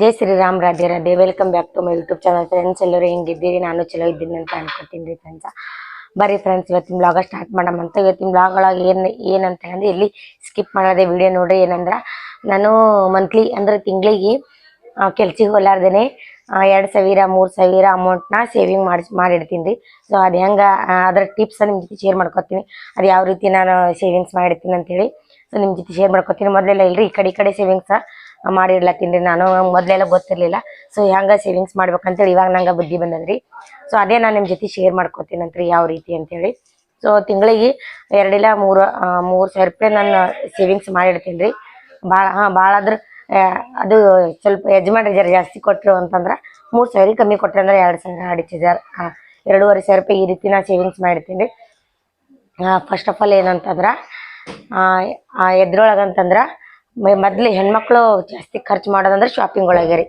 Jai Shriram Radhe Radhe. Welcome back to my YouTube channel friends ಎಲ್ಲರೂ ಹೆಂಗಿದ್ದೀರಿ? ನಾನು ಚಲೋ ಇದ್ದೀನಿ ಅಂತ ಅನ್ಕೊತೀನಿ ರೀ ಫ್ರೆಂಡ್ಸ್ ಬರ್ರಿ ಫ್ರೆಂಡ್ಸ್ ಇವತ್ತಿನ ಬ್ಲಾಗ ಸ್ಟಾರ್ಟ್ ಮಾಡಮ್ ಅಂತ. ಇವತ್ತಿನ ಬ್ಲಾಗ್ ಒಳಗೆ ಏನು, ಏನಂತ ಅಂದ್ರೆ ಇಲ್ಲಿ ಸ್ಕಿಪ್ ಮಾಡೋದೇ ವಿಡಿಯೋ ನೋಡ್ರಿ. ಏನಂದ್ರೆ, ನಾನು ಮಂತ್ಲಿ ಅಂದ್ರೆ ತಿಂಗಳಿಗೆ ಕೆಲ್ಸಿಗೆ ಹೋಲಾರ್ದೇನೆ ಎರಡು ಸಾವಿರ, ಮೂರು ಸಾವಿರ ಅಮೌಂಟ್ನ ಸೇವಿಂಗ್ ಮಾಡಿ, ಮಾಡಿಡ್ತೀನಿ ರೀ. ಸೊ ಅದು ಹೆಂಗೆ ಅದರ ಟಿಪ್ಸ್ ನಿಮ್ಮ ಜೊತೆ ಶೇರ್ ಮಾಡ್ಕೊತೀನಿ. ಅದು ಯಾವ ರೀತಿ ನಾನು ಸೇವಿಂಗ್ಸ್ ಮಾಡಿರ್ತೀನಿ ಅಂತೇಳಿ ಸೊ ನಿಮ್ಮ ಜೊತೆ ಶೇರ್ ಮಾಡ್ಕೊತೀನಿ. ಮೊದಲೆಲ್ಲ ಇಲ್ಲರಿ ಈ ಕಡೆ ಈ ಕಡೆ ಸೇವಿಂಗ್ಸ ಮಾಡಿಡ್ಲತ್ತೀನಿ ರೀ ನಾನು, ಮೊದಲೆಲ್ಲ ಗೊತ್ತಿರಲಿಲ್ಲ. ಸೊ ಹೆಂಗೆ ಸೇವಿಂಗ್ಸ್ ಮಾಡ್ಬೇಕಂತೇಳಿ ಇವಾಗ ನಂಗೆ ಬುದ್ಧಿ ಬಂದದ್ರಿ. ಸೊ ಅದೇ ನಾನು ನಿಮ್ಮ ಜೊತೆ ಶೇರ್ ಮಾಡ್ಕೊತೀನಿ ಅಂತ ರೀ ಯಾವ ರೀತಿ ಅಂತೇಳಿ. ಸೊ ತಿಂಗಳಿಗೆ ಎರಡಿಲ್ಲ ಮೂರು ಮೂರು ಸಾವಿರ ರೂಪಾಯಿ ನಾನು ಸೇವಿಂಗ್ಸ್ ಮಾಡಿಡ್ತೀನಿ ರೀ ಭಾಳ ಹಾಂ ಭಾಳ ಆದ್ರೆ ಅದು ಸ್ವಲ್ಪ ಯಜಮಾನ್ರಿ ಜರ ಜಾಸ್ತಿ ಕೊಟ್ಟರು ಅಂತಂದ್ರೆ ಮೂರು ಸಾವಿರ ಕಮ್ಮಿ ಕೊಟ್ಟರೆ ಅಂದ್ರೆ ಎರಡು ಸಾವಿರ, ಅಡಿಚ್ ಹಜಾರ್ ಹಾಂ ಎರಡೂವರೆ ಸಾವಿರ ರೂಪಾಯಿ ಈ ರೀತಿ ನಾನು ಸೇವಿಂಗ್ಸ್ ಮಾಡಿರ್ತೀನಿ ರೀ ಫಸ್ಟ್ ಆಫ್ ಆಲ್ ಏನಂತಂದ್ರೆ ಎದ್ರೊಳಗಂತಂದ್ರೆ ಮೊದಲು ಹೆಣ್ಮಕ್ಳು ಜಾಸ್ತಿ ಖರ್ಚು ಮಾಡೋದಂದ್ರೆ ಶಾಪಿಂಗ್ ಒಳಗೆ ರೀ.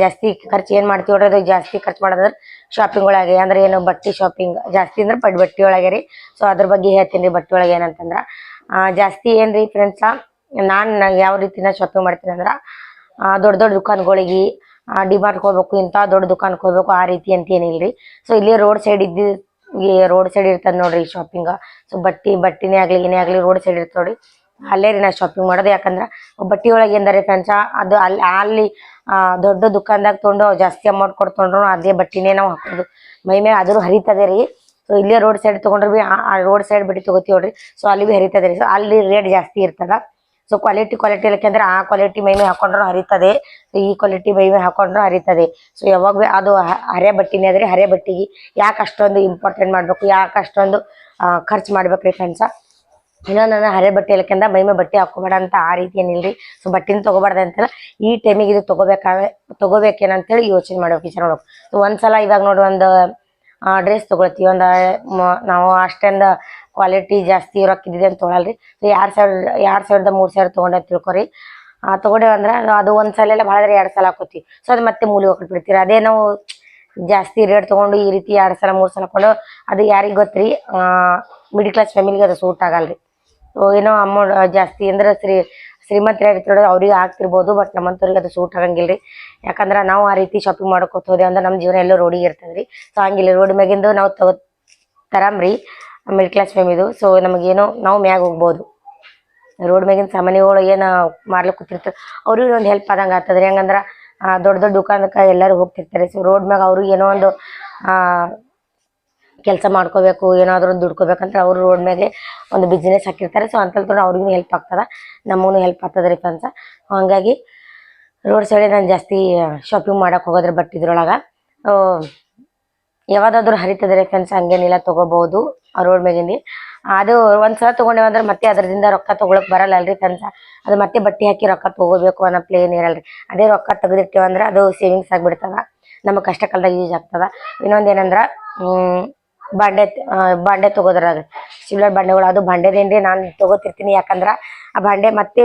ಜಾಸ್ತಿ ಖರ್ಚು ಏನು ಮಾಡ್ತೀವಿ ನೋಡ್ರಿ, ಅದು ಜಾಸ್ತಿ ಖರ್ಚು ಮಾಡೋದಂದ್ರೆ ಶಾಪಿಂಗ್ ಒಳಗೆ, ಅಂದ್ರೆ ಏನು ಬಟ್ಟೆ ಶಾಪಿಂಗ್ ಜಾಸ್ತಿ ಅಂದ್ರೆ ಬಟ್ ಬಟ್ಟೆ ಒಳಗೆ ರೀ. ಸೊ ಅದ್ರ ಬಗ್ಗೆ ಹೇಳ್ತೀನಿ ರೀ ಬಟ್ಟೆ ಒಳಗೆ ಏನಂತಂದ್ರೆ. ಜಾಸ್ತಿ ಏನು ರೀ ಫ್ರೆಂಡ್ಸ ನಾನು ಯಾವ ರೀತಿ ನಾ ಶಾಪಿಂಗ್ ಮಾಡ್ತೀನಿ ಅಂದ್ರೆ ದೊಡ್ಡ ದೊಡ್ಡ ದುಕಾನ್ಗಳಿಗೆ ಡಿಮಾರ್ಟ್ಗೆ ಹೋಗ್ಬೇಕು, ಇಂಥ ದೊಡ್ಡ ದುಕಾನ್ಗೆ ಹೋಗ್ಬೇಕು, ಆ ರೀತಿ ಅಂತ ಏನಿಲ್ಲ ರೀ ಸೊ ಇಲ್ಲಿ ರೋಡ್ ಸೈಡ್ ಇದ್ದು ರೋಡ್ ಸೈಡ್ ಇರ್ತದೆ ನೋಡ್ರಿ ಶಾಪಿಂಗ್ ಸೊ ಬಟ್ಟೆ, ಬಟ್ಟೆನೇ ಆಗಲಿ ಏನೇ ಆಗಲಿ ರೋಡ್ ಸೈಡ್ ಇರ್ತದೆ ನೋಡಿ ಅಲ್ಲೇ ರೀ ನಾ ಶಾಪಿಂಗ್ ಮಾಡೋದು. ಯಾಕಂದ್ರೆ ಬಟ್ಟೆ ಒಳಗೆ ಎಂದರೆ ಫ್ರೆಂಡ್ಸ ಅದು ಅಲ್ಲಿ ಅಲ್ಲಿ ದೊಡ್ಡ ದುಕಾನ್ದಾಗ ತೊಗೊಂಡು ಜಾಸ್ತಿ ಅಮೌಂಟ್ ಕೊಟ್ಟು ತೊಗೊಂಡ್ರು ಅದೇ ಬಟ್ಟಿನೇ ನಾವು ಹಾಕೋದು. ಮೈ ಮೇಲೆ ಆದರೂ ಹರಿತದೆ ರೀ. ಸೊ ಇಲ್ಲೇ ರೋಡ್ ಸೈಡ್ ತೊಗೊಂಡ್ರೆ ಬಿ, ಆ ರೋಡ್ ಸೈಡ್ ಬಟ್ಟೆ ತೊಗೋತೀವಿ ನೋಡ್ರಿ. ಸೊ ಅಲ್ಲಿ ಬಿ ಹರಿತದೆ ರೀ. ಸೊ ಅಲ್ಲಿ ರೇಟ್ ಜಾಸ್ತಿ ಇರ್ತದ. ಸೊ ಕ್ವಾಲಿಟಿ ಕ್ವಾಲಿಟಿ ಯಾಕೆಂದ್ರೆ ಆ ಕ್ವಾಲಿಟಿ ಮೈ ಮೇಲೆ ಹಾಕೊಂಡ್ರು ಹರಿತದೆ. ಸೊ ಈ ಕ್ವಾಲಿಟಿ ಮೈ ಮೇಲೆ ಹಾಕೊಂಡ್ರು ಹರಿತದೆ. ಸೊ ಯಾವಾಗ ಬಿ ಅದು ಹರೆ ಬಟ್ಟಿನೇ ಅದ್ರಿ ಹರೆ ಬಟ್ಟಿಗೆ ಯಾಕೆ ಅಷ್ಟೊಂದು ಇಂಪಾರ್ಟೆಂಟ್ ಮಾಡಬೇಕು ಯಾಕೆ ಅಷ್ಟೊಂದು ಖರ್ಚು ಮಾಡ್ಬೇಕ್ರಿ ಫ್ರೆಂಡ್ಸ ಇನ್ನೊಂದು ನನ್ನ ಹರೆ ಬಟ್ಟೆ ಇಲ್ಲಕ್ಕಿಂತ ಮೈ ಮೇಲೆ ಬಟ್ಟೆ ಹಾಕೋಬೇಡ ಅಂತ ಆ ರೀತಿ ಏನಿಲ್ರಿ? ಸೊ ಬಟ್ಟೆನ ತಗೋಬಾರ್ದು ಅಂತಲ್ಲ ಈ ಟೈಮಿಗೆ ಇದು ತಗೋಬೇಕಾದ್ರೆ ತಗೋಬೇಕೇನಂತೇಳಿ ಯೋಚನೆ ಮಾಡೋ ಟೀಚರ್ ನೋಡೋಕೆ ಸೊ ಒಂದ್ಸಲ ಇವಾಗ ನೋಡಿ ಒಂದು ಡ್ರೆಸ್ ತಗೊಳ್ತೀವಿ. ಒಂದು ನಾವು ಅಷ್ಟೊಂದು ಕ್ವಾಲಿಟಿ ಜಾಸ್ತಿ ರೊಕ್ಕ ಇದ್ದಿದೆ ಅಂತ ತೊಗೊಳಲ್ರಿ? ಸೊ ಎರಡು ಸಾವಿರ, ಎರಡು ಸಾವಿರದ ಮೂರು ಸಾವಿರ ತೊಗೊಂಡೆ ಅಂತ ತಿಳ್ಕೊರಿ. ಆ, ತೊಗೊಂಡೇವಿ ಅಂದ್ರೆ ಅದು ಒಂದು ಸಲ ಎಲ್ಲ ಭಾಳ ಎರಡು ಸಲ ಹಾಕೋತೀವಿ. ಸೊ ಅದು ಮತ್ತೆ ಮೂಲಿ ಹೋಗ್ಬಿಡ್ತೀರಿ ಅದೇ ನಾವು ಜಾಸ್ತಿ ರೇಟ್ ತೊಗೊಂಡು ಈ ರೀತಿ ಎರಡು ಸಲ, ಮೂರು ಸಲ ಕೊಂಡು ಅದು ಯಾರಿಗೆ ಗೊತ್ತ್ರಿ? ಮಿಡಿಲ್ ಕ್ಲಾಸ್ ಫ್ಯಾಮಿಲಿಗೆ ಅದು ಸೂಟ್ ಆಗಲ್ರಿ. ಏನೋ ಅಮೌಂಟ್ ಜಾಸ್ತಿ ಅಂದ್ರೆ ಶ್ರೀ ಶ್ರೀಮಂತರ ಇರ್ತಿರೋದು ಅವ್ರಿಗೆ ಆಗ್ತಿರ್ಬೋದು ಬಟ್ ನಮ್ಮಂತವ್ರಿಗೆ ಅದು ಸೂಟ್ ಆಗಂಗಿಲ್ಲ ರೀ ಯಾಕಂದ್ರೆ ನಾವು ಆ ರೀತಿ ಶಾಪಿಂಗ್ ಮಾಡ್ಕೊತ ಹೋದೆ ಅಂದ್ರೆ ನಮ್ಮ ಜೀವನ ಎಲ್ಲೋ ರೋಡಿಗೆ ಇರ್ತದೆ ರೀ ಸೊ ಹಂಗಿಲ್ಲ ರೋಡ್ ಮ್ಯಾಗಿಂದು ನಾವು ತಗೋ ತರಾಮ್ರಿ ಮಿಡ್ ಕ್ಲಾಸ್ ಫ್ಯಾಮಿದು ಸೊ ನಮಗೇನೋ, ನಾವು ಮ್ಯಾಗ ಹೋಗ್ಬೋದು. ರೋಡ್ ಮ್ಯಾಗಿನ ಸಾಮಾನ್ಯಗಳು ಏನು ಮಾಡ್ಲಿಕ್ಕೆ ಕೂತಿರ್ತಾರೆ ಅವ್ರಿಗೆ ಒಂದು ಹೆಲ್ಪ್ ಆದಂಗೆ ಆಗ್ತದೆ ರೀ ಹೆಂಗಂದ್ರೆ ದೊಡ್ಡ ದೊಡ್ಡ ದುಕಾನಕ್ಕೆ ಎಲ್ಲರೂ ಹೋಗ್ತಿರ್ತಾರೆ. ಸೊ ರೋಡ್ ಮ್ಯಾಗ ಅವ್ರಿಗೆ ಏನೋ ಒಂದು ಕೆಲಸ ಮಾಡ್ಕೋಬೇಕು, ಏನಾದರೂ ದುಡ್ಕೋಬೇಕಂದ್ರೆ ಅವರು ರೋಡ್ ಮೇಲೆ ಒಂದು ಬಿಸ್ನೆಸ್ ಹಾಕಿರ್ತಾರೆ. ಸೊ ಅಂತ ಅವ್ರಿಗೂ ಹೆಲ್ಪ್ ಆಗ್ತದೆ. ನಮಗೂ ಹೆಲ್ಪ್ ಆಗ್ತದೆ ರೀ ಫ್ರೆಂಡ್ಸ ಹಾಗಾಗಿ ರೋಡ್ ಸೈಡ್ ನಾನು ಜಾಸ್ತಿ ಶಾಪಿಂಗ್ ಮಾಡೋಕೆ ಹೋಗೋದ್ರ ಬಟ್ ಇದ್ರೊಳಗೆ. ಯಾವ್ದಾದ್ರು ಹರಿತದೆ ರೀ ಫ್ರೆಂಡ್ಸ್ ಹಂಗೇನಿಲ್ಲ ತೊಗೋಬೋದು ರೋಡ್ ಮ್ಯಾಗಿಂದ. ಅದು ಒಂದ್ಸಲ ಸಲ ಅಂದ್ರೆ ಮತ್ತೆ ಅದರಿಂದ ರೊಕ್ಕ ತೊಗೊಳಕ್ ಬರಲ್ಲ ಅಲ್ರಿ ಫ್ರೆಂಡ್ಸ ಅದು ಮತ್ತೆ ಬಟ್ಟೆ ಹಾಕಿ ರೊಕ್ಕ ತೊಗೋಬೇಕು ಅನ್ನೋ ಪ್ಲೇನ್ ಇರಲ್ರಿ. ಅದೇ ರೊಕ್ಕ ತೆಗೆದಿರ್ತೀವಂದ್ರೆ ಅದು ಸೇವಿಂಗ್ಸ್ ಆಗಿಬಿಡ್ತದ. ನಮಗೆ ಕಷ್ಟ ಕಾಲದಾಗ ಯೂಸ್ ಆಗ್ತದ. ಇನ್ನೊಂದು ಏನಂದ್ರೆ ಬಾಂಡೆ ಬಾಂಡೆ ತೊಗೋದ್ರಾಗ. ಸಿಲ್ವರ್ ಬಾಂಡೆಗಳು, ಅದು ಬಾಂಡೆದೇನ್ರಿ ನಾನು ತೊಗೋತಿರ್ತೀನಿ. ಯಾಕಂದ್ರೆ ಆ ಬಾಂಡೆ ಮತ್ತೆ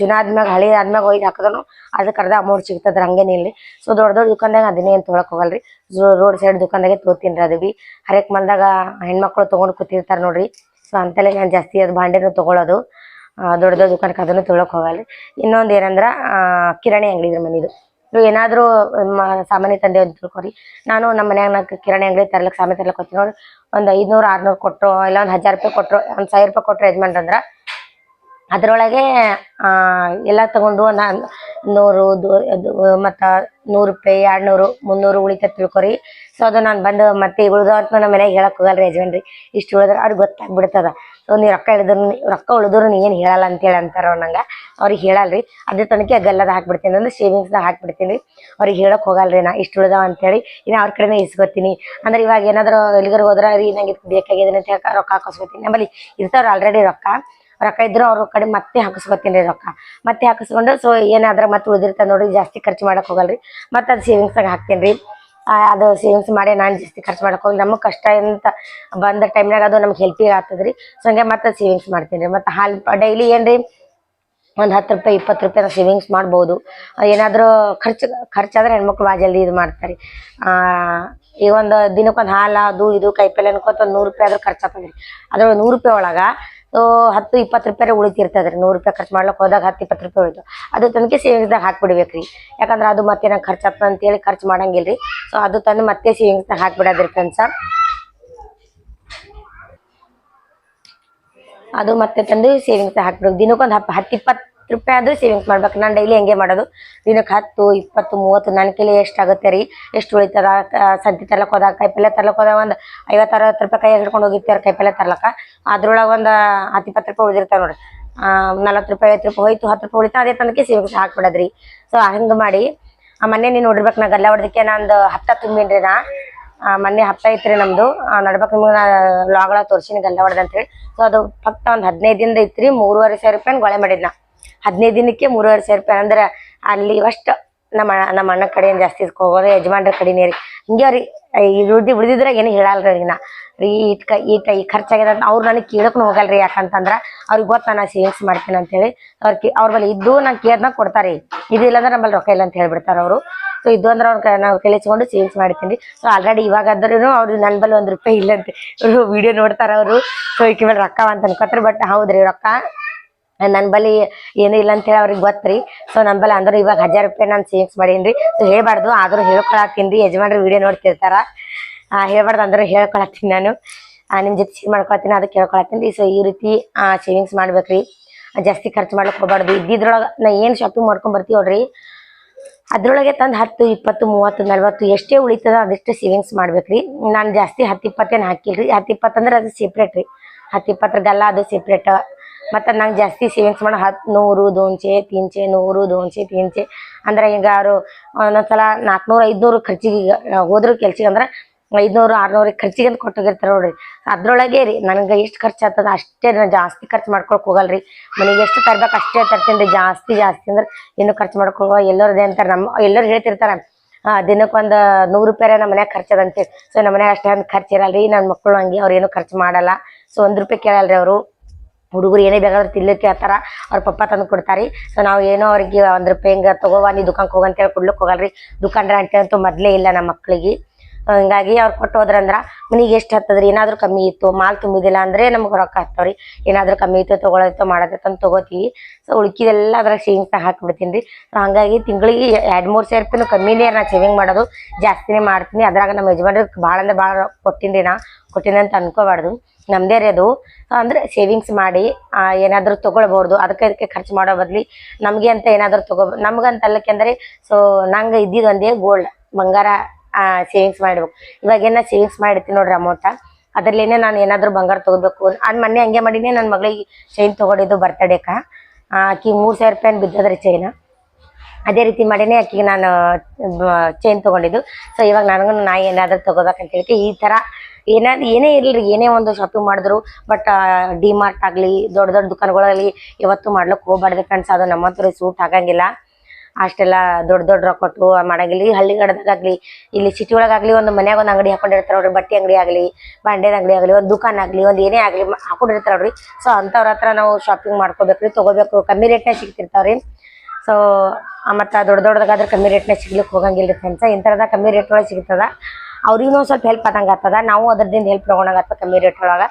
ಜುನ ಆದ್ಮ್ಯಾಗ, ಹಳೆ ಆದ್ಮ್ಯಾಗ ಒಯ್ದು ಹಾಕಿದ್ರು ಅದಕ್ಕೆ ಅರ್ಧ ಅಮೌಂಟ್ ಸಿಗ್ತದ್ರ ಹಂಗೇನಿಲ್ಲ ಸೊ, ದೊಡ್ಡ ದೊಡ್ಡ ದುಕಾನ್ದಾಗ ಅದನ್ನೇ ಏನು ತೊಗೊಳಕ್ ಹೋಗಲ್ರಿ. ರೋಡ್ ಸೈಡ್ ದುಕಾನ್ದಾಗೆ ತೊಗೋತೀನಿ ರೀ ಅದು ಬಿ ಹರೇಕ್ ಮಂದಾಗ ಹೆಣ್ಮಕ್ಳು ತೊಗೊಂಡು ಕೂತಿರ್ತಾರೆ ನೋಡ್ರಿ. ಸೊ ಅಂತಲೇ ನಾನು ಜಾಸ್ತಿ ಅದು ಬಾಂಡೆನೂ ತೊಗೊಳೋದು. ದೊಡ್ಡ ದೊಡ್ಡ ದುಕಾನಕ್ಕೆ ಅದನ್ನು ತೊಗೊಳಕ್ ಹೋಗಲ್ರಿ. ಇನ್ನೊಂದು ಏನಂದ್ರೆ ಕಿರಾಣಿ ಅಂಗಡಿ ಇದ್ರ ಮನಿದು. ನೀವು ಏನಾದರೂ ಸಾಮಾನ್ಯ ತಂದೆ ಅಂತ ತಿಳ್ಕೊರಿ. ನಾನು ನಮ್ಮ ಮನ್ಯಾಗ ನಾನು ಕಿರಾಣಿ ಅಂಗಡಿ ತರ್ಲಕ್ಕೆ ಸಾಮಾನ್ಯ ತರ್ಲಕ್ಕೆ ಹೋಗ್ತೀನಿ ನೋಡಿ. ಒಂದು ಐದುನೂರು, ಆರ್ನೂರು ಕೊಟ್ಟರು ಇಲ್ಲ ಒಂದು ಹಜಾರ್ ರೂಪಾಯಿ ಕೊಟ್ಟರು ಒಂದು ಸಾವಿರ ರೂಪಾಯಿ ಕೊಟ್ಟರು ಯಜಮಾನ್ ಅಂದ್ರೆ, ಅದರೊಳಗೆ ಎಲ್ಲ ತಗೊಂಡು ಒಂದು ನೂರು ಮತ್ತು ನೂರು ರೂಪಾಯಿ ಎರಡು ನೂರು ಮುನ್ನೂರು ಉಳಿತ ತಿಳ್ಕೊರಿ. ಸೊ ಅದು ನಾನು ಬಂದು ಮತ್ತೆ ಉಳ್ದ ಅಂತ ನಮ್ಮ ಮನೆಗೆ ಹೋಗಲ್ಲ ಹೋಗಲ್ರಿ ಯಜಮಾನ್ರಿ. ಇಷ್ಟು ಉಳಿದ್ರೆ ಅವ್ರಿಗೆ ಗೊತ್ತಾಗ್ಬಿಡ್ತದ. ಸೊ ನೀ ರೊಕ್ಕ ಇಳಿದ್ರು ರೊಕ್ಕ ಉಳಿದ್ರು ನೀ ಏನು ಹೇಳಲ್ಲ ಅಂತೇಳಿ ಅಂತಾರ ನಂಗೆ, ಅವ್ರಿಗೆ ಹೇಳಲ್ರಿ. ಅದೇ ತನಕ ಗಲ್ಲದ ಹಾಕ್ಬಿಡ್ತೀನಿ ಅಂದ್ರೆ ಸೇವಿಂಗ್ಸ್ದಾಗ ಹಾಕ್ಬಿಡ್ತೀನಿ. ರೀ ಅವ್ರಿಗೆ ಹೇಳಕ್ ಹೋಗಲ್ರಿ ನಾ, ಇಷ್ಟು ಉಳ್ದಾವ ಅಂತೇಳಿ ಇನ್ನು ಅವ್ರ ಕಡೆನೇ ಇಸ್ಕೊತೀನಿ. ಅಂದ್ರೆ ಇವಾಗ ಏನಾದ್ರು ಎಲ್ಲಿಗಾರು ಹೋದ್ರೆ, ರೀ, ನಂಗೆ ಇದು ಬೇಕಾಗಿದೆ ಅಂತ ಹೇಳಿ ರೊಕ್ಕ ಹಾಕಿಸ್ಕೊತೀನಿ. ನಮ್ಮಲ್ಲಿ ಇರ್ತಾವ್ರ ಆಲ್ರೆಡಿ ರೊಕ್ಕ. ರೊಕ್ಕ ಇದ್ರು ಅವ್ರ ಕಡೆ ಮತ್ತೆ ಹಾಕಿಸ್ಕೊತೀನಿ ರೀ ರೊಕ್ಕ. ಮತ್ತೆ ಹಾಕಿಸ್ಕೊಂಡು ಸೊ ಏನಾದ್ರ ಮತ್ತೆ ಉಳಿದಿರ್ತಾರೆ ನೋಡಿ ಜಾಸ್ತಿ ಖರ್ಚು ಮಾಡಕ್ ಹೋಗಲ್ರಿ. ಮತ್ತೆ ಅದು ಸೇವಿಂಗ್ಸಾಗ ಹಾಕ್ತೀನಿ ರೀ. ಅದು ಸೇವಿಂಗ್ಸ್ ಮಾಡಿ ನಾನು ಜಾಸ್ತಿ ಖರ್ಚು ಮಾಡಕ್ಕೆ ಹೋಗಿ, ನಮಗೆ ಕಷ್ಟ ಅಂತ ಬಂದ ಟೈಮ್ನಾಗ ಅದು ನಮ್ಗೆ ಹೆಲ್ಪಿಗೆ ಆಗ್ತದ್ರಿ ಸೊ ಹಂಗೆ ಮತ್ತೆ ಸೇವಿಂಗ್ಸ್ ಮಾಡ್ತೀನಿ ರೀ ಮತ್ತು ಹಾಲು ಡೈಲಿ ಏನ್ರಿ? ಒಂದು ಹತ್ತು ರೂಪಾಯಿ, ಇಪ್ಪತ್ತು ರೂಪಾಯಿ ಸೇವಿಂಗ್ಸ್ ಮಾಡ್ಬೋದು. ಏನಾದರೂ ಖರ್ಚು ಖರ್ಚಾದ್ರೆ ಹೆಣ್ಮಕ್ಳು ಭಾಳ ಜಲ್ದಿ ಇದು ಮಾಡ್ತಾರೆ. ಈಗ ಒಂದು ದಿನಕ್ಕೊಂದು ಹಾಲು, ಅದು, ಇದು, ಕಾಯಿಪಲ್ಲೆ ಅನ್ಕೋತ ಒಂದು ನೂರು ರೂಪಾಯಿ ಆದ್ರೂ ಖರ್ಚು ಆಗ್ತದೆ ರೀ ಅದ್ರ ನೂರು ರೂಪಾಯಿ ಒಳಗೆ ಹತ್ತು, ಇಪ್ಪತ್ತು ರೂಪಾಯಿ ಉಳಿತಿರ್ತದ್ರಿ. ನೂರು ರೂಪಾಯಿ ಖರ್ಚು ಮಾಡ್ಲಕ್ಕೆ ಹೋದಾಗ ಹತ್ತು, ಇಪ್ಪತ್ತು ರೂಪಾಯಿ ಉಳಿತು. ಅದು ತನಕ ಸೇವಿಂಗ್ಸ್ದಾಗ ಹಾಕ್ಬಿಡ್ಬೇಕ್ರಿ. ಯಾಕಂದ್ರೆ ಅದು ಮತ್ತೆ ನಂಗೆ ಖರ್ಚು ಆಗ್ತದೆ ಅಂತೇಳಿ ಖರ್ಚು ಮಾಡಂಗಿಲ್ರಿ. ಸೊ ಅದು ತಂದು ಮತ್ತೆ ಸೇವಿಂಗ್ಸ್ದಾಗ ಹಾಕ್ಬಿಡೋದ್ರಿ ಫ್ರೆಂಡ್ಸ ಅದು ಮತ್ತೆ ತಂದು ಸೇವಿಂಗ್ಸ್ ಹಾಕ್ಬಿಡ್ಬೇಕು. ದಿನಕ್ಕೊಂದು ಹತ್ತು, ಇಪ್ಪತ್ತು ರೂಪಾಯಿ ಆದರೂ ಸೇವಿಂಗ್ಸ್ ಮಾಡ್ಬೇಕು. ನಾನು ಡೈಲಿ ಹೆಂಗೆ ಮಾಡೋದು. ದಿನಕ್ಕೆ ಹತ್ತು, ಇಪ್ಪತ್ತು, ಮೂವತ್ತು ನನ್ನ ಕೈಲಿ ಎಷ್ಟಾಗುತ್ತೆ ರೀ? ಎಷ್ಟು ಉಳಿತದ ಸದ್ಯ ತರ್ಲಕ್ಕೆ ಹೋದಾಗ ಕಾಯಿಪಲ್ಲೆ ತರ್ಲಕ್ಕೆ ಹೋದಾಗ ಒಂದು ಐವತ್ತು ಅರವತ್ತು ರೂಪಾಯಿ ಕೈ ಹಿಡ್ಕೊಂಡು ಹೋಗಿರ್ತಾರೆ ಕಾಯಿಪಲ್ಲೆ ತರ್ಲಕ್ಕ. ಅದ್ರೊಳಗೆ ಒಂದು ಹತ್ತು ಇಪ್ಪತ್ತು ರೂಪಾಯಿ ಉಳಿದಿರ್ತಾವೆ ನೋಡ್ರಿ. ನಲ್ವತ್ತು ರೂಪಾಯಿ, ಐವತ್ತು ರೂಪಾಯಿ ಹೋಯ್ತು, ಹತ್ತು ರೂಪಾಯಿ ಉಳಿತಾ ಅದೇ ತನಕ ಸೇವಿಂಗ್ಸ್ ಹಾಕ್ಬಿಡೋದ್ರಿ. ಸೊ ಹಂಗೆ ಮಾಡಿ. ಆ, ಮೊನ್ನೆ ನೀನು ನೋಡಿರ್ಬೇಕು ನಾ ಗಲ್ಲ ಹೊಡೆದಕ್ಕೆ ನಂದು ಹಪ್ತ ರೀ ನಾ. ಮೊನ್ನೆ ಹಪ್ತ ಐತ್ರಿ ನಮ್ದು. ನಡ್ಬೇಕು ನಿಮ್ಗೆ ನಾ ಲಾಗಳ ತೋರ್ಸಿನಿ ಗಲ್ಲ ಹೊಡೆದಂತೇಳಿ ಸೊ ಅದು ಫಕ್ತ ಒಂದು ಹದಿನೈದು ದಿನದ ಐತ್ರಿ, ಮೂರುವರೆ ಸಾವಿರ ರೂಪಾಯಿ ಗೊಳೆ ಮಾಡಿದ್ನ ಹದಿನೈದು ದಿನಕ್ಕೆ ಮೂರುವರೆ ಸಾವಿರ ರೂಪಾಯಿ. ಅಂದ್ರೆ ಅಲ್ಲಿ ಅಷ್ಟು ನಮ್ಮ ನಮ್ಮ ಅಣ್ಣ ಕಡೆಯಿಂದ ಜಾಸ್ತಿ ಇಸ್ಕೋಬೋದು ಯಜಮಾನ್ರ ಕಡೆನೇ ರೀ. ಹಿಂಗೆ ರೀ, ಈ ಉಳ್ದಿ ಉಳಿದಿದ್ರೆ ಏನು ಹೇಳಲ್ರಿ ಈಗ ನಾ ರೀ ಕ ಈಟ ಈ ಖರ್ಚಾಗ್ಯದ ಅಂತ ಅವ್ರು ನನಗೆ ಕೇಳಕ್ಕೂ ಹೋಗಲ್ರಿ ಯಾಕಂತಂದ್ರೆ ಅವ್ರಿಗೆ ಗೊತ್ತ ನಾನು ಸೇವಿಂಗ್ಸ್ ಮಾಡ್ತೀನಿ ಅಂತೇಳಿ. ಅವ್ರ ಕೇ, ಅವ್ರ ಬಳಿ ಇದ್ದು ನಾನು ಕೇಳ್ದಾಗ ಕೊಡ್ತಾರೆ. ಇದಿಲ್ಲ ಅಂದ್ರೆ ನಮ್ಮಲ್ಲಿ ರೊಕ್ಕ ಇಲ್ಲ ಅಂತ ಹೇಳ್ಬಿಡ್ತಾರೆ ಅವರು. ಸೊ ಇದು ಅಂದ್ರೆ ಅವ್ರ ನಾವು ಕೇಳಿಸ್ಕೊಂಡು ಸೇವಿಂಗ್ಸ್ ಮಾಡ್ತೀನಿ ಸೊ ಆಲ್ರೆಡಿ ಇವಾಗ ಆದ್ರೂ ಅವ್ರು ನನ್ನ ಬಳಿ ಒಂದು ರೂಪಾಯಿ ಇಲ್ಲಂತೆ ಇವರು ವಿಡಿಯೋ ನೋಡ್ತಾರೆ ಅವರು. ಸೊ ಈಕೆ ಮೇಲೆ ರೊಕ್ಕ ಅಂತ ಅನ್ಕೋತಾರೆ. ಬಟ್ ಹೌದ್ರಿ ರೊಕ್ಕ ನನ್ನ ಬಳಿ ಏನೂ ಇಲ್ಲ ಅಂತ ಹೇಳಿ ಅವ್ರಿಗೆ ಗೊತ್ತ್ರಿ. ಸೊ ನಮ್ಮ ಬಳಿ ಅಂದ್ರೆ ಇವಾಗ ಹಜಾರ್ ರೂಪಾಯಿ ನಾನು ಸೇವಿಂಗ್ಸ್ ಮಾಡೀನಿ ರೀ ಸೊ ಹೇಳ್ಬಾರ್ದು, ಆದ್ರೂ ಹೇಳ್ಕೊಳತ್ತೀನಿ ರೀ. ಯಜಮಾನ್ರು ವಿಡಿಯೋ ನೋಡ್ತಿರ್ತಾರ. ಹೇಳ್ಬಾರ್ದು ಅಂದ್ರೆ ಹೇಳ್ಕೊಳತ್ತೀನಿ ನಾನು. ನಿಮ್ಮ ಜೊತೆ ಶೇರ್ ಮಾಡ್ಕೊಳ್ತೀನಿ ಅದಕ್ಕೆ ಹೇಳ್ಕೊಳತ್ತೀನಿ ರೀ. ಸೊ ಈ ರೀತಿ ಸೇವಿಂಗ್ಸ್ ಮಾಡ್ಬೇಕ್ರಿ. ಜಾಸ್ತಿ ಖರ್ಚು ಮಾಡ್ಲಿಕ್ಕೆ ಹೋಗ್ಬಾರ್ದು. ಇದ್ದಿದ್ರೊಳಗೆ ನಾ ಏನು ಶಾಪಿಂಗ್ ಮಾಡ್ಕೊಂಡ್ ಬರ್ತೀವಿ ನೋಡ್ರಿ. ಅದ್ರೊಳಗೆ ತಂದು ಹತ್ತು, ಇಪ್ಪತ್ತು, ಮೂವತ್ತು, ನಲ್ವತ್ತು ಎಷ್ಟೇ ಉಳಿತದ ಅದೆಷ್ಟು ಸೇವಿಂಗ್ಸ್ ಮಾಡ್ಬೇಕ್ರಿ. ನಾನು ಜಾಸ್ತಿ ಹತ್ತು, ಇಪ್ಪತ್ತೇನು ಹಾಕಿಲ್ರಿ. ಹತ್ತು ಇಪ್ಪತ್ತು ಅಂದ್ರೆ ಅದು ಸೆಪ್ರೇಟ್ ರೀ. ಹತ್ತು ಇಪ್ಪತ್ತರ ಗಲ್ಲ ಅದು ಸೆಪ್ರೇಟ್ ಮತ್ತು ನಂಗೆ ಜಾಸ್ತಿ ಸೇವಿಂಗ್ಸ್ ಮಾಡಿ ಹತ್ತು ನೂರು, ದೋನ್ಸೆ, ತೀನ್ಸೆ, ನೂರು, ದೋನ್ಸೆ, ತೀನ್ಸೆ. ಅಂದ್ರೆ ಈಗ ಅವರು ಒಂದೊಂದ್ಸಲ ನಾಲ್ಕುನೂರು ಐದುನೂರು ಖರ್ಚಿಗೆ ಹೋದ್ರು ಕೆಲ್ಸಿಗೆ ಅಂದ್ರೆ ಐದುನೂರು, ಆರ್ನೂರು ಖರ್ಚಿಗೆ ಅಂತ ಕೊಟ್ಟೋಗಿರ್ತಾರೆ ನೋಡ್ರಿ. ಅದ್ರೊಳಗೆ ರೀ ನನಗೆ ಎಷ್ಟು ಖರ್ಚು ಆಗ್ತದ ಅಷ್ಟೇ ನಾನು ಜಾಸ್ತಿ ಖರ್ಚು ಮಾಡ್ಕೊಳಕ್ ಹೋಗಲ್ರಿ. ಮನೆಗೆ ಎಷ್ಟು ತರ್ಬೇಕು ಅಷ್ಟೇ ತರ್ತೀನಿ ರೀ ಜಾಸ್ತಿ ಜಾಸ್ತಿ ಅಂದ್ರೆ ಇನ್ನೂ ಖರ್ಚು ಮಾಡ್ಕೊಳ್ಳುವ ಎಲ್ಲರೂ ಅಂತಾರೆ ನಮ್ಮ ಎಲ್ಲರೂ ಹೇಳ್ತಿರ್ತಾರೆ. ದಿನಕ್ಕೊಂದು ನೂರು ರೂಪಾಯಿ ನಮ್ಮ ಮನ್ಯಾಗ ಖರ್ಚದ ಅಂತೇಳಿ ಸೊ ನಮ್ಮ ಮನ್ಯಾಗ ಅಷ್ಟೇ ಖರ್ಚು ರೀ ನನ್ನ ಮಕ್ಕಳು ಹಂಗೆ ಅವ್ರು ಏನು ಖರ್ಚು ಮಾಡಲ್ಲ. ಸೊ ಒಂದು ರೂಪಾಯಿ ಕೇಳಲ್ರಿ ಅವರು. ಹುಡುಗರು ಏನೇ ಬೇಕಾದ್ರೂ ತಿನ್ಲಿಕ್ಕೆ ಹೇಳ್ತಾರ ಅವ್ರ ಪಪ್ಪ ತಂದು ಕೊಡ್ತಾರಿ. ಸೊ ನಾವು ಏನೋ ಅವ್ರಿಗೆ ಒಂದ್ ರೂಪಾಯಿ ಹಿಂಗ ತಗೋವಾ ನೀ ದುಕಾನ್ಗೆ ಹೋಗಂತ ಹೇಳಿ ಕೊಡ್ಲಿಕ್ಕೆ ಹೋಗಲ್ರಿ. ದುಕಾನ್ರ ಅಂತೂ ಮೊದಲೇ ಇಲ್ಲ ನಮ್ಮ ಮಕ್ಳಿಗೆ. ಹಾಗಾಗಿ ಹಿಂಗಾಗಿ ಅವ್ರು ಕೊಟ್ಟು ಹೋದ್ರಂದ್ರ ಮನಿಗೆ ಎಷ್ಟು ಹತ್ತದ್ರಿ? ಏನಾದರೂ ಕಮ್ಮಿ ಇತ್ತು. ಮಾಲ್ ತುಂಬಿದಿಲ್ಲ ಅಂದ್ರೆ ನಮ್ಗೆ ರೊಕ್ಕ ಹತ್ತವ್ರಿ. ಏನಾದರೂ ಕಮ್ಮಿ ಇತ್ತು ತಗೊಳತ್ತೋ ಮಾಡತ್ತೋ ಅಂತ ತಗೋತೀವಿ. ಸೊ ಉಳ್ಕಿದೆಲ್ಲ ಅದ್ರಾಗ ಸೇವಿಂಗ್ಸ್ ಹಾಕ್ಬಿಡ್ತೀನಿ ರೀ ಸೊ ಹಂಗಾಗಿ ತಿಂಗಳಿಗೆ ಎರಡು ಮೂರು ಸಾವಿರ ರೂಪಾಯಿನೂ ಕಮ್ಮಿನೇ ನಾ ಸೇವಿಂಗ್ ಮಾಡೋದು. ಜಾಸ್ತಿನೇ ಮಾಡ್ತೀನಿ. ಅದ್ರಾಗ ನಮ್ಮ ಯಜಮಾನ್ರಿಗೆ ಭಾಳ ಅಂದ್ರೆ ಭಾಳ ಕೊಟ್ಟಿನಿ ನಾ. ಕೊಟ್ಟಿನಿ ಅಂತ ಅನ್ಕೋಬಾರ್ದು. ನಮ್ದೇ ಅದು. ಅಂದ್ರೆ ಸೇವಿಂಗ್ಸ್ ಮಾಡಿ ಏನಾದರೂ ತಗೊಳ್ಬಹುದು. ಅದಕ್ಕೆ ಇದಕ್ಕೆ ಖರ್ಚು ಮಾಡೋ ಬದ್ಲಿ ನಮ್ಗೆ ಅಂತ ಏನಾದ್ರೂ ತಗೋ ನಮ್ಗಂತ ಅಲ್ಲಕ್ಕೆ ಅಂದ್ರೆ ಸೊ ನಂಗೆ ಇದ್ದಿದ್ದು ಒಂದೇ ಗೋಲ್ಡ್ ಬಂಗಾರ ಸೇವಿಂಗ್ಸ್ ಮಾಡ್ಬೇಕು. ಇವಾಗ ಏನ ಸೇವಿಂಗ್ಸ್ ಮಾಡಿರ್ತೀನಿ ನೋಡ್ರಿ ಅಮೌಂಟ ಅದ್ರಲ್ಲೇನೆ ನಾನು ಏನಾದ್ರೂ ಬಂಗಾರ ತಗೋಬೇಕು. ಅದ್ ಮೊನ್ನೆ ಹಂಗೆ ಮಾಡೀನಿ ನನ್ನ ಮಗಳಿಗೆ ಚೈನ್ ತಗೊಂಡಿದ್ದು ಬರ್ತಡೇಕ ಆಕಿ ಮೂರು ಸಾವಿರ ರೂಪಾಯಿ ಬಿದ್ದದ್ರಿ ಚೈನ್ ಅದೇ ರೀತಿ ಮಾಡಿನೇ, ಆಕಿಗೆ ನಾನು ಚೈನ್ ತಗೊಂಡಿದ್ದು. ಸೊ ಇವಾಗ ನನಗೂ ನಾ ಏನಾದ್ರೂ ತಗೋಬೇಕಂತ ಹೇಳಿ ಈ ತರ ಏನಾದ್ರು ಏನೇ ಇರಲಿ, ಏನೇ ಒಂದು ಶಾಪಿಂಗ್ ಮಾಡಿದ್ರು ಬಟ್ ಡಿ ಮಾರ್ಟ್ ಆಗಲಿ, ದೊಡ್ಡ ದೊಡ್ಡ ದುಕಾನ್ಗಳಲ್ಲಿ ಇವತ್ತು ಮಾಡ್ಲಿಕ್ಕೆ ಹೋಗ್ಬಾರ್ದು ಫ್ರೆಂಡ್ಸ್ ಅದು ನಮ್ಮಂತರ ಸೂಟ್ ಆಗಂಗಿಲ್ಲ. ಅಷ್ಟೆಲ್ಲ ದೊಡ್ಡ ದೊಡ್ಡ ರೊಕ್ಕ ಕೊಟ್ಟು ಮಾಡಂಗಿಲ್ಲ. ಈ ಹಳ್ಳಿಗಡದಾಗಲಿ ಇಲ್ಲಿ ಸಿಟಿ ಒಳಗಾಗ್ಲಿ ಒಂದು ಮನ್ಯಾಗ ಒಂದು ಅಂಗಡಿ ಹಾಕೊಂಡಿರ್ತಾರ ನೋಡ್ರಿ. ಬಟ್ಟೆ ಅಂಗಡಿ ಆಗಲಿ, ಬಾಂಡೆದ ಅಂಗಡಿ ಆಗಲಿ, ಒಂದು ದುಕಾನ್ ಆಗಲಿ, ಒಂದು ಏನೇ ಆಗಲಿ ಹಾಕೊಂಡಿರ್ತಾರ ನೋಡ್ರಿ. ಸೊ ಅಂಥವ್ರ ಹತ್ರ ನಾವು ಶಾಪಿಂಗ್ ಮಾಡ್ಕೋಬೇಕ್ರಿ ತಗೋಬೇಕು. ಕಮ್ಮಿ ರೇಟ್ನಾಗ ಸಿಗ್ತಿರ್ತಾವ್ರಿ ಸೊ ಮತ್ತು ದೊಡ್ಡ ದೊಡ್ಡದಾಗಾದ್ರೆ ಕಮ್ಮಿ ರೇಟ್ನಾಗ ಸಿಗ್ಲಿಕ್ಕೆ ಹೋಗಂಗಿಲ್ಲ ರೀ ಫ್ರೆಂಡ್ಸ ಇಂಥರದ ಕಮ್ಮಿ ರೇಟ್ ಒಳಗೆ ಸಿಗ್ತದ? ಅವ್ರಿಗೂ ಸ್ವಲ್ಪ ಹೆಲ್ಪ್ ಆದಂಗೆ ನಾವು ಅದ್ರದಿಂದ ಹೆಲ್ಪ್ ತೊಗೊಂಡಾಗತ್ತ ಕಮ್ಮಿ ರೇಟ್ ಒಳಗೆ.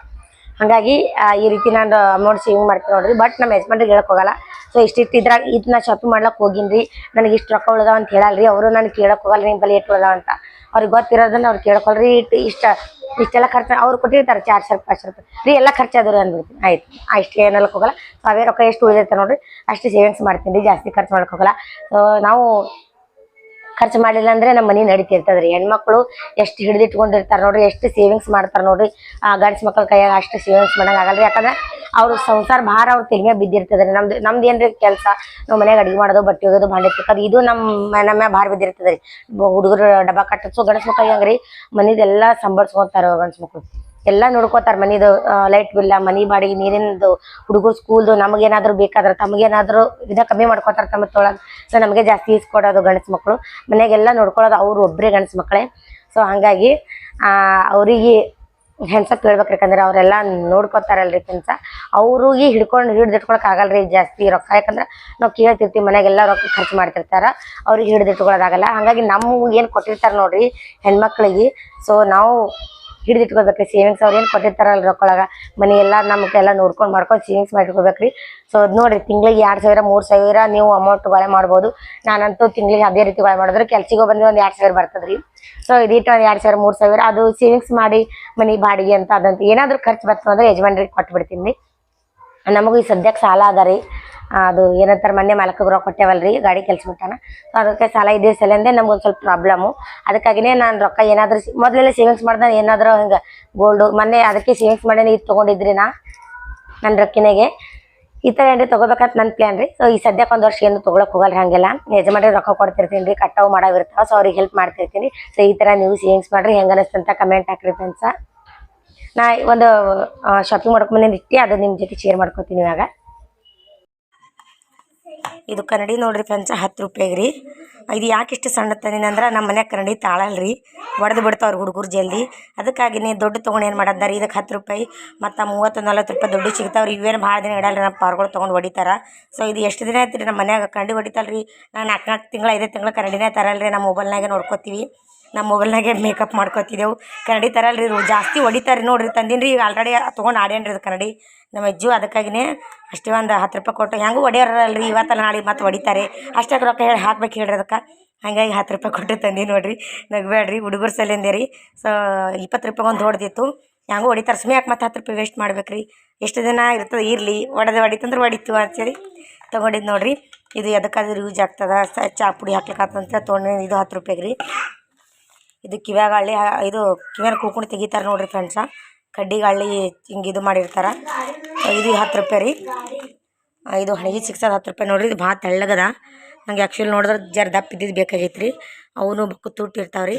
ಹಾಗಾಗಿ ಈ ರೀತಿ ನಾನು ಅಮೌಂಟ್ ಸೇವಿಂಗ್ ಮಾಡ್ತೀನಿ ನೋಡ್ರಿ. ಬಟ್ ನಮ್ಮ ಯಜಮಾನ್ರಿಗೆ ಹೇಳಕ್ ಹೋಗಲ್ಲ. ಸೊ ಇಷ್ಟಿಷ್ಟು ಇದ್ರಾಗ ಇದು ನಾ ಶಾಪಿಂಗ್ ಮಾಡ್ಲಕ್ಕೆ ಹೋಗಿನ್ರಿ. ನನಗೆ ಇಷ್ಟು ರೊಕ್ಕ ಉಳ್ದಾವ ಅಂತ ಹೇಳಲ್ರಿ. ಅವರು ನಾನು ಕೇಳಕ್ ಹೋಗಲ್ಲ ನಿಮ್ಮ ಬಳಿ ಉಳ್ದಾವ ಅಂತ. ಅವ್ರಿಗೆ ಗೊತ್ತಿರೋದನ್ನ ಅವ್ರು ಕೇಳ್ಕೊಳ್ರಿ ಇಟ್ಟು ಇಷ್ಟ ಇಷ್ಟೆಲ್ಲ ಖರ್ಚು, ಅವ್ರು ಕೊಟ್ಟಿರ್ತಾರೆ ಚಾರ್ಜ್ ಸ್ವಲ್ಪ ಪಾಚ್ ರೂಪಾಯಿ. ರೀ, ಎಲ್ಲ ಖರ್ಚಾದ್ರು ಅಂದ್ಬಿಡ್ತೀನಿ. ಆಯ್ತು. ಅಷ್ಟು ಏನಲ್ಲಕ್ಕೆ ಹೋಗಲ್ಲ. ಸೊ ಅವೇ ರೊಕ್ಕ ಎಷ್ಟು ಉಳಿದೈತೆ ನೋಡ್ರಿ. ಅಷ್ಟು ಸೇವಿಂಗ್ಸ್ ಮಾಡ್ತೀನಿ ರೀ. ಜಾಸ್ತಿ ಖರ್ಚು ಮಾಡೋಕೆ ಹೋಗಲ್ಲ. ಸೊ ನಾವು ಖರ್ಚು ಮಾಡಿಲ್ಲ ಅಂದ್ರೆ ನಮ್ಮ ಮನೆ ನಡೀತಿರ್ತದ್ರಿ. ಹೆಣ್ಮಕ್ಳು ಎಷ್ಟು ಹಿಡಿದಿಟ್ಕೊಂಡಿರ್ತಾರ ನೋಡ್ರಿ, ಎಷ್ಟು ಸೇವಿಂಗ್ಸ್ ಮಾಡ್ತಾರ ನೋಡ್ರಿ. ಆ, ಗಂಡ್ಸ್ ಮಕ್ಳ ಕೈಯಾಗ ಅಷ್ಟು ಸೇವಿಂಗ್ಸ್ ಮಾಡಂಗ್ ರೀ ಯಾಕಂದ್ರೆ ಅವ್ರ ಸಂಸಾರ ಭಾರ ಅವ್ರ ತೆಲಿಮೆ ಬಿದ್ದಿರ್ತದ್ರಿ. ನಮ್ದು ನಮ್ದು ಏನ್ರಿ ಕೆಲಸ? ನಾವು ಮನೆಯಾಗ ಅಡಿಗೆ ಮಾಡೋದು, ಬಟ್ಟೆ ಒಗೋದು ಭಾಂಡೆ ತಿಕ್ಕೋದು, ಇದು ನಮ್ಮ ನಮ್ಮ ಭಾರ ಬಿದ್ದಿರ್ತದ್ರಿ. ಹುಡುಗರು ಡಬ್ಬ ಕಟ್ಟಿಸು, ಗಂಡ್ಸ್ ಮಕ್ಳಿಗೆ ಹಂಗ್ರಿ? ಮನೇದೆಲ್ಲ ಸಂಭಾಳ್ಸ್ಕೊಂತಾರ ಗಂಡ್ಸ್ ಮಕ್ಳು. ಎಲ್ಲ ನೋಡ್ಕೋತಾರ ಮನಿದು ಲೈಟ್ ಬಿಲ್ಲ ಮನಿ ಬಾಡಿಗೆ ನೀರಿನದು ಹುಡುಗರು ಸ್ಕೂಲ್ದು ನಮಗೇನಾದ್ರು ಬೇಕಾದ್ರೆ ತಮಗೇನಾದ್ರು ಇದ ಕಮ್ಮಿ ಮಾಡ್ಕೋತಾರ ತಮ್ಮ ತೊಳಗ್. ಸೊ ನಮಗೆ ಜಾಸ್ತಿ ಇಸ್ಕೊಡೋದು ಗಂಡಸ ಮಕ್ಕಳು ಮನೆಗೆಲ್ಲ ನೋಡ್ಕೊಳ್ಳೋದು ಅವ್ರು ಒಬ್ಬರೇ ಗಂಡಸ ಮಕ್ಕಳೇ ಸೊ ಹಂಗಾಗಿ ಅವರಿಗೆ ಹೆಣ್ಸಕ್ ಹೇಳ್ಬೇಕ್ರಿ ಯಾಕಂದ್ರೆ ಅವರೆಲ್ಲ ನೋಡ್ಕೊತಾರಲ್ರಿ ಕೆಲ್ಸ. ಅವ್ರಿಗೆ ಹಿಡ್ಕೊಂಡು ಹಿಡ್ದಿಟ್ಕೊಳಕ್ ಆಗಲ್ರಿ ಜಾಸ್ತಿ ರೊಕ್ಕ. ಯಾಕಂದ್ರೆ ನಾವು ಕೇಳ್ತಿರ್ತೀವಿ ಮನೆಗೆಲ್ಲ ರೊಕ್ಕ ಖರ್ಚು ಮಾಡ್ತಿರ್ತಾರ, ಅವ್ರಿಗೆ ಹಿಡ್ದಿಟ್ಕೊಳ್ಳೋದಾಗಲ್ಲ ಹಂಗಾಗಿ ನಮ್ಗೆ ಏನು ಕೊಟ್ಟಿರ್ತಾರ ನೋಡ್ರಿ ಹೆಣ್ಮಕ್ಳಿಗೆ. ಸೊ ನಾವು ಹಿಡಿದಿಟ್ಕೋಬೇಕ್ರಿ ಸೇವಿಂಗ್ಸ್ ಅವ್ರು ಏನು ಕೊಟ್ಟಿರ್ತಾರಲ್ಲ ರೊಕ್ಕೊಳಗ? ಮನೆ ಎಲ್ಲ ನಮಗೆಲ್ಲ ನೋಡ್ಕೊಂಡು ಮಾಡ್ಕೊಂಡು ಸೇವಿಂಗ್ಸ್ ಮಾಡಿಟ್ಕೋಬೇಕ್ರಿ. ಸೊ ಅದು ನೋಡ್ರಿ, ತಿಂಗಳಿಗೆ ಎರಡು ಸಾವಿರ, ಮೂರು ಸಾವಿರ ನೀವು ಅಮೌಂಟ್ ಬಳೆ ಮಾಡ್ಬೋದು. ನಾನಂತೂ ತಿಂಗಳಿಗೆ ಅದೇ ರೀತಿ ಬಳೆ ಮಾಡಿದ್ರೆ ಕೆಲ್ಸಿಗೆ ಬಂದು ಒಂದು ಎರಡು ಸಾವಿರ ಬರ್ತದ್ರಿ. ಸೊ ಇದಿಟ್ಟು ಒಂದು ಎರಡು ಸಾವಿರ, ಮೂರು ಸಾವಿರ, ಅದು ಸೇವಿಂಗ್ಸ್ ಮಾಡಿ ಮನಿ ಬಾಡಿಗೆ ಅಂತ ಅದಂತ ಏನಾದರೂ ಖರ್ಚು ಬರ್ತದೆ ಅಂದ್ರೆ ಯಜಮಾನ್ರಿಗೆ ಕೊಟ್ಬಿಡ್ತೀನಿ. ನಮಗೂ ಈ ಸದ್ಯಕ್ಕೆ ಸಾಲ ಅದ ರೀ. ಅದು ಏನಂತಾರೆ ಮೊನ್ನೆ ಮಾಲಕಗೆ ರೊಕ್ಕ ಕೊಟ್ಟೇವಲ್ರಿ, ಗಾಡಿ ಕೆಲಸ ಬಿಟ್ಟಾನ. ಸೊ ಅದಕ್ಕೆ ಸಾಲ ಇದೇ ಸಲಿಂದೆ ನಮ್ಗೆ ಒಂದು ಸ್ವಲ್ಪ ಪ್ರಾಬ್ಲಮ್ಮು ಅದಕ್ಕಾಗಿನೇ ನಾನು ರೊಕ್ಕ ಏನಾದರೂ ಮೊದಲೆಲ್ಲ ಸೇವಿಂಗ್ಸ್ ಮಾಡ್ದೆ ಏನಾದರೂ ಹಿಂಗೆ ಗೋಲ್ಡು ಮೊನ್ನೆ ಅದಕ್ಕೆ ಸೇವಿಂಗ್ಸ್ ಮಾಡೇ ಇದು ತೊಗೊಂಡಿದ್ರಿ ನಾ ನನ್ನ ರೊಕ್ಕಿನಾಗೆ. ಈ ಥರ ಏನ್ರಿ ತೊಗೋಬೇಕಂತ ನನ್ನ ಪ್ಲ್ಯಾನ್ ರೀ. ಸೊ ಈ ಸದ್ಯಕ್ಕೆ ಒಂದು ವರ್ಷ ಏನು ತೊಗೊಳಕ್ಕೆ ಹೋಗಲ್ಲ ಹಾಗೆಲ್ಲ. ಯಜಮಾನ್ರಿ ರೊಕ್ಕ ಕೊಡ್ತಿರ್ತೀನಿ ರೀ ಕಟ್ಟವು ಮಾಡೋವಿರ್ತಾವೆ ಸೊ ಅವ್ರಿಗೆ ಹೆಲ್ಪ್ ಮಾಡ್ತಿರ್ತೀನಿ. ಸೊ ಈ ಥರ ನೀವು ಸೇವಿಂಗ್ಸ್ ಮಾಡಿರಿ, ಹೆಂಗೆ ಅನಿಸ್ತಂತ ಕಮೆಂಟ್ ಹಾಕ್ರಿ ಫ್ರೆಂಡ್ಸ ನಾ ಒಂದು ಶಾಪಿಂಗ್ ಮಾಡ್ಕೊಂಡ್ ಮುಂದೆ ಇಟ್ಟು ಅದು ನಿಮ್ಮ ಜೊತೆ ಶೇರ್ ಮಾಡ್ಕೊತೀನಿ ಇವಾಗ. ಇದು ಕನ್ನಡಿ ನೋಡ್ರಿ ಫ್ರೆಂಡ್ಸ್, ಹತ್ತು ರೂಪಾಯಿಗೆ ರೀ. ಇದು ಯಾಕೆ ಇಷ್ಟು ಸಣ್ಣ ತಂದಿನ ಅಂದ್ರೆ ನಮ್ಮ ಮನೆ ಕನ್ನಡಿ ತಾಳಲ್ಲ ರೀ. ಒಡೆದು ಬಿಡ್ತಾವ್ರಿ ಹುಡುಗರು ಜಲ್ದಿ. ಅದಕ್ಕಾಗಿನೇ ದೊಡ್ಡ ತೊಗೊಂಡು ಏನು ಮಾಡದ್ದಾರಿ ಇದಕ್ಕೆ ಹತ್ತು ರೂಪಾಯಿ ಮತ್ತು ಮೂವತ್ತು, ನಲ್ವತ್ತು ರೂಪಾಯಿ ದೊಡ್ಡ ಸಿಗ್ತಾವ್ರಿ ಇವೇನು ಭಾಳ ದಿನ ಇಡಲ್ಲ ನಮ್ಮ ಪಾರ್ಗಳು ತೊಗೊಂಡು ಹೊಡಿತಾರ. ಸೊ ಇದು ಎಷ್ಟು ದಿನ ಆಯ್ತು ರೀ ನಮ್ಮ ಮನ್ಯಾಗ ಕನ್ನಡಿ ರೀ. ನಾನು ನಾಲ್ಕು ನಾಲ್ಕು ತಿಂಗಳು ಐದೇ ತಿಂಗಳು ಕನ್ನಡಿನೇ ತರಲ್ರಿ ನಮ್ಮ ಮೊಬೈಲ್ನಾಗೆ ನೋಡ್ಕೊತೀವಿ. ನಮ್ಮ ಮೊಬೈಲ್ನಾಗೆ ಮೇಕಪ್ ಮಾಡ್ಕೊತಿದ್ದೆವು. ಕನ್ನಡಿ ತರಲ್ರಿ ಜಾಸ್ತಿ ಹೊಡಿತಾರೆ ನೋಡ್ರಿ. ತಂದೀನಿ ರೀ ಈಗ ಆಲ್ರೆಡಿ ತೊಗೊಂಡು ಆಡ್ಯಾನ್ರಿ ಅದು ಕನ್ನಡಿ. ನಮ್ಮ ಅಜ್ಜು ಅದಕ್ಕಾಗಿನೇ ಅಷ್ಟೇ ಒಂದು ಹತ್ತು ರೂಪಾಯಿ ಕೊಟ್ಟು ಹೆಂಗೂ ಹೊಡಿಯೋರಲ್ರಿ ಇವತ್ತಲ್ಲ ನಾಳೆ ಮತ್ತೆ ಹೊಡಿತಾರೆ. ಅಷ್ಟಾಗಿ ರೊಕ್ಕ ಹೇಳಿ ಹಾಕ್ಬೇಕು ಹೇಳ್ರಿ ಅದಕ್ಕೆ. ಹಾಗಾಗಿ ಹತ್ತು ರೂಪಾಯಿ ಕೊಟ್ಟು ತಂದಿ ನೋಡ್ರಿ. ನಗಬೇಡ್ರಿ ಹುಡುಗರು ಸಲಿಂದೆ ರೀ. ಸೊ, ಇಪ್ಪತ್ತು ರೂಪಾಯಿ ಒಂದು ಹೊಡೆದಿತ್ತು. ಹೆಂಗೂ ಹೊಡಿತಾರೆ. ಸುಮ್ಮನೆ ಯಾಕೆ ಮತ್ತೆ ಹತ್ತು ರೂಪಾಯಿ ವೇಸ್ಟ್ ಮಾಡ್ಬೇಕು ರೀ ಎಷ್ಟು ದಿನ ಇರ್ತದೆ? ಇರಲಿ. ಹೊಡೆದು ಹೊಡಿತಂದ್ರೆ ಹೊಡಿತು ಅಂತೇಳಿ ತೊಗೊಂಡಿದ್ದು ನೋಡ್ರಿ. ಇದು ಎದಕ್ಕಾದ್ರೂ ಯೂಸ್ ಆಗ್ತದೆ? ಚಾ ಪುಡಿ ಹಾಕ್ಲಿಕ್ಕೆ ಅಂತ ತೊಗೊಂಡು ಇದು ಹತ್ತು ರೂಪಾಯಿಗೆ ರೀ. ಇದು ಕಿವ್ಯಾಗ ಹಳ್ಳಿ ಇದು ಕಿವ್ಯಾಗ ಕೂಕೊಂಡು ತೆಗಿತಾರೆ ನೋಡ್ರಿ ಫ್ರೆಂಡ್ಸ ಕಡ್ಡಿಗೆ ಹಳ್ಳಿ ಹಿಂಗೆ ಇದು ಮಾಡಿರ್ತಾರೆ. ಇದು ಹತ್ತು ರೂಪಾಯಿ ರೀ. ಇದು ಹಣಗಿ ಸಿಕ್ಸೋದು ಹತ್ತು ರೂಪಾಯಿ ನೋಡ್ರಿ, ಇದು ಭಾಳ ತೆಳ್ಳಗದ. ನಂಗೆ ಆ್ಯಕ್ಚುಲಿ ನೋಡಿದ್ರೆ ಜರ ದಪ್ಪ ಇದ್ದಿದ್ದು ಬೇಕಾಗೈತೆ ರೀ ಅವನು ಬಕ್ಕು ತುಟ್ಟಿರ್ತಾವೆ ರೀ.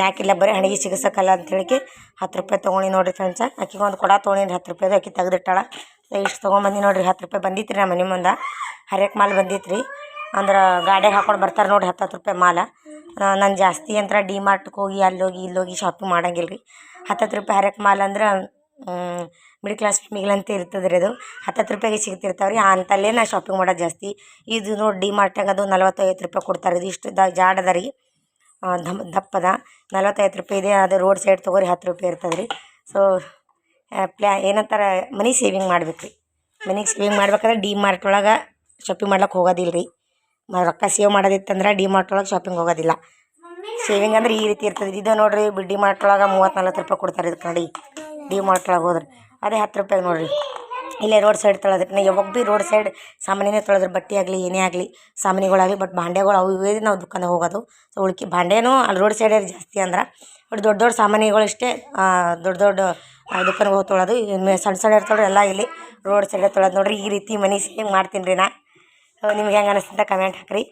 ಯಾಕಿಲ್ಲ ಬರೀ ಹಣಗಿ ಸಿಗಸಕ್ಕಲ್ಲ ಅಂತೇಳಿಕೆ ಹತ್ತು ರೂಪಾಯಿ ತೊಗೊಂಡಿ ನೋಡಿರಿ ಫ್ರೆಂಡ್ಸ ಆಕಿಗೆ ಒಂದು ಕೊಡ ತೊಗೊಂಡಿನಿ, ಹತ್ತು ರೂಪಾಯಿದು ಆಕಿ ತೆಗೆದಿಟ್ಟಾಳ. ಇಷ್ಟು ತೊಗೊಂಬಂದು ನೋಡಿರಿ, ಹತ್ತು ರೂಪಾಯಿ ಬಂದಿತ್ತು ರೀ ನಮ್ಮ ಮನೆ ಮುಂದೆ. ಹರಿಯಕ್ಕೆ ಮಾಲ್ ಬಂದಿತ್ತು ರೀ ಅಂದ್ರೆ ಗಾಡಿಯಾಗ ಹಾಕೊಂಡು ಬರ್ತಾರೆ ನೋಡಿರಿ ಹತ್ತು ಹತ್ತು ರೂಪಾಯಿ ಮಾಲ. ನಾನು ಜಾಸ್ತಿ ಅಂತ್ರ ಡಿ ಮಾರ್ಟ್ಗೆ ಹೋಗಿ ಅಲ್ಲೋಗಿ ಹೋಗಿ ಇಲ್ಲಿ ಹೋಗಿ ಶಾಪಿಂಗ್ ಮಾಡೋಂಗಿಲ್ಲ ರೀ ಹತ್ತತ್ತು ರೂಪಾಯಿ ಹರಕ್ ಮಾಲ್ ಅಂದ್ರೆ ಮಿಡ್ಲ್ ಕ್ಲಾಸ್ ಫ್ಯಾಮಿಲಿಗಂತ ಇರ್ತದೆ ರೀ ಅದು. ಹತ್ತತ್ತು ರೂಪಾಯಿಗೆ ಸಿಗ್ತಿರ್ತಾವೆ ರೀ ಅಂತಲ್ಲೇ ನಾ ಶಾಪಿಂಗ್ ಮಾಡೋದು ಜಾಸ್ತಿ. ಇದು ನೋಡಿ ಡಿ ಮಾರ್ಟಾಗ ಅದು ನಲ್ವತ್ತೈದು ರೂಪಾಯಿ ಕೊಡ್ತಾರೆ ಇದು ಇಷ್ಟು ದ, ಜಾಡ್ ಅದ ರೀ ದಮ್ ದಪ್ಪದ. ನಲ್ವತ್ತೈದು ರೂಪಾಯಿ ಇದೆ. ಅದು ರೋಡ್ ಸೈಡ್ ತೊಗೋರಿ ಹತ್ತು ರೂಪಾಯಿ ಇರ್ತದೆ ರೀ ಸೊ ಪ್ಲ್ಯಾ ಏನಂತಾರೆ, ಮನಿ ಸೇವಿಂಗ್ ಮಾಡ್ಬೇಕು ರೀ ಮನಿಗೆ ಸೇವಿಂಗ್ ಮಾಡ್ಬೇಕಾದ್ರೆ ಡಿ ಮಾರ್ಟ್ ಒಳಗೆ ಶಾಪಿಂಗ್ ಮಾಡ್ಲಿಕ್ಕೆ ಹೋಗೋದಿಲ್ಲ ರೀ ರೊಕ್ಕ ಸೇವ್ ಮಾಡೋದಿತ್ತಂದ್ರೆ ಡಿ ಮಾರ್ಟ್ ಒಳಗೆ ಶಾಪಿಂಗ್ ಹೋಗೋದಿಲ್ಲ. ಸೇವಿಂಗ್ ಅಂದ್ರೆ ಈ ರೀತಿ ಇರ್ತದೆ. ಇದು ನೋಡ್ರಿ ಡಿ ಮಾರ್ಟ್ ಒಳಗೆ ಮೂವತ್ತು ನಲ್ವತ್ತು ರೂಪಾಯಿ ಕೊಡ್ತಾರೆ ಇದಕ್ಕೆ ನೋಡಿ ಡಿ ಮಾರ್ಟ್ ಒಳಗೆ ಹೋದ್ರೆ. ಅದೇ ಹತ್ತು ರೂಪಾಯಿ ನೋಡ್ರಿ. ಇಲ್ಲೇ ರೋಡ್ ಸೈಡ್ ತೊಳೆದ್ರೆ ನಾ ಯಾವಾಗ ಭೀ ರೋಡ್ ಸೈಡ್ ಸಾಮಾನ್ಯನೇ ತೊಳೆದ್ರೆ. ಬಟ್ಟೆ ಆಗಲಿ, ಏನೇ ಆಗಲಿ, ಸಾಮಾನಿಗಳಾಗಲಿ ಬಟ್ ಭಾಂಡೆಗಳು ಅವು ಇವೇ ನಾವು ದುಕಾನ್ದಾಗ ಹೋಗೋದು. ಸೊ ಉಳ್ಕಿ ಭಾಂಡೆನೂ ಅಲ್ಲಿ ರೋಡ್ ಸೈಡೇ ಜಾಸ್ತಿ ಅಂದ್ರೆ. ಬಟ್ ದೊಡ್ಡ ದೊಡ್ಡ ಸಾಮಾನ್ಯಗಳು ಇಷ್ಟೇ ದೊಡ್ಡ ದೊಡ್ಡ ದುಕಾನ್ಗೆ ಹೋಗಿ ತೊಳೋದು. ಸಣ್ಣ ಸಣ್ಣ ಇರ್ತಾವ್ರಿ ಎಲ್ಲ ಇಲ್ಲಿ ರೋಡ್ ಸೈಡೇ ತೊಳೋದು ನೋಡ್ರಿ. ಈ ರೀತಿ ಮನೆ ಸೇವಿಂಗ್ ಮಾಡ್ತೀನಿ ರೀ ನಾ. ನಿಮ್ಗೆ ಹೆಂಗೆ ಅನಿಸ್ತಂತ ಕಮೆಂಟ್ ಹಾಕ್ರಿ.